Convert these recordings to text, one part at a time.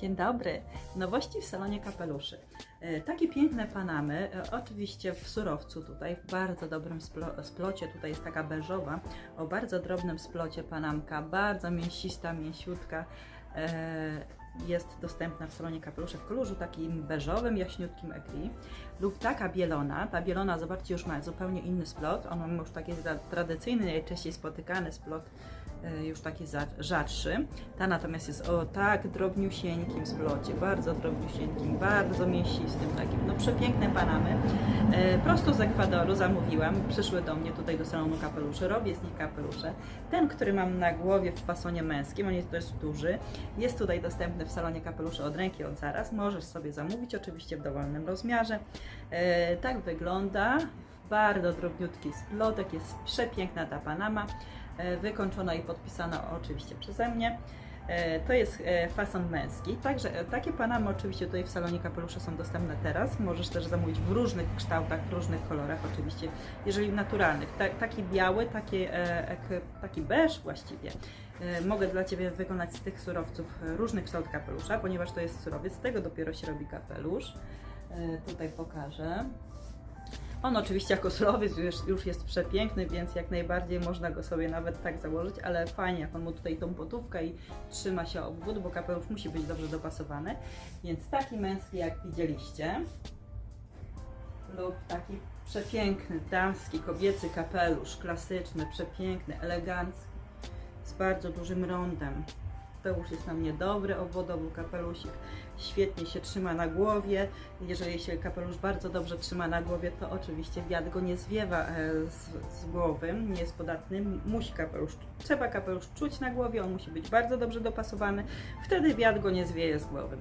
Dzień dobry. Nowości w salonie kapeluszy. E, Takie piękne panamy, e, oczywiście w surowcu tutaj, w bardzo dobrym splo- splocie. Tutaj jest taka beżowa, o bardzo drobnym splocie panamka, bardzo mięsista, mięsiutka. Jest dostępna w salonie kapeluszy w kolorze takim beżowym, jaśniutkim ekri. Lub taka bielona. Ta bielona, zobaczcie, już ma zupełnie inny splot. On ma już taki tra- tradycyjny, najczęściej spotykany splot e, już taki za- rzadszy. Ta natomiast jest o tak drobniusieńkim splocie, bardzo drobniusieńkim, bardzo mięsistym takim, no przepiękne panamy. E, prosto z Ekwadoru zamówiłam, przyszły do mnie tutaj do salonu kapeluszy, robię z nich kapelusze. Ten, który mam na głowie w fasonie męskim, on jest dość duży, jest tutaj dostępny w salonie kapeluszy od ręki od zaraz, możesz sobie zamówić, oczywiście w dowolnym rozmiarze. E, tak wygląda, bardzo drobniutki splotek, jest przepiękna ta panama. E, wykończona i podpisana oczywiście przeze mnie. E, To jest e, fason męski. Także e, takie panamy oczywiście tutaj w salonie kapelusze są dostępne teraz. Możesz też zamówić w różnych kształtach, w różnych kolorach oczywiście, jeżeli naturalnych. Ta, taki biały, taki, taki beż właściwie. Mogę dla Ciebie wykonać z tych surowców różny kształt kapelusza, ponieważ to jest surowiec, z tego dopiero się robi kapelusz. Tutaj pokażę. On oczywiście jako surowiec już, już jest przepiękny, więc jak najbardziej można go sobie nawet tak założyć, ale fajnie, jak on ma tutaj tą potówkę i trzyma się obwód, bo kapelusz musi być dobrze dopasowany. Więc taki męski, jak widzieliście, lub taki przepiękny, damski, kobiecy kapelusz, klasyczny, przepiękny, elegancki, z bardzo dużym rondem. Już jest na mnie dobry obwodowy kapelusik. Świetnie się trzyma na głowie. Jeżeli się kapelusz bardzo dobrze trzyma na głowie, to oczywiście wiatr go nie zwiewa e, z, z głowy, nie jest podatny. Musi kapelusz, trzeba kapelusz czuć na głowie, on musi być bardzo dobrze dopasowany. Wtedy wiatr go nie zwieje z głowy.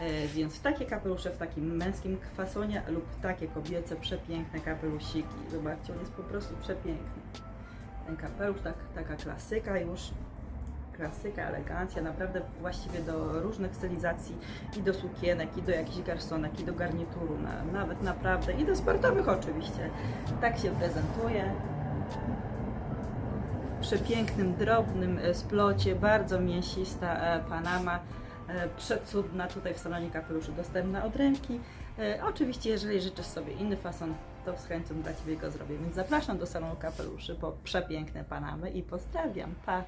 E, Więc takie kapelusze w takim męskim fasonie lub takie kobiece przepiękne kapelusiki. Zobaczcie, on jest po prostu przepiękny. Ten kapelusz, tak, taka klasyka już klasyka, elegancja, naprawdę właściwie do różnych stylizacji i do sukienek, i do jakichś garsonek, i do garnituru, na, nawet naprawdę, i do sportowych oczywiście. Tak się prezentuje. Przepięknym, drobnym e, splocie, bardzo mięsista e, panama, e, przecudna tutaj w salonie kapeluszy, dostępna od ręki. Oczywiście, jeżeli życzysz sobie inny fason, to z chęcią dla Ciebie go zrobię. Więc zapraszam do salonu kapeluszy po przepiękne panamy i pozdrawiam. Pa!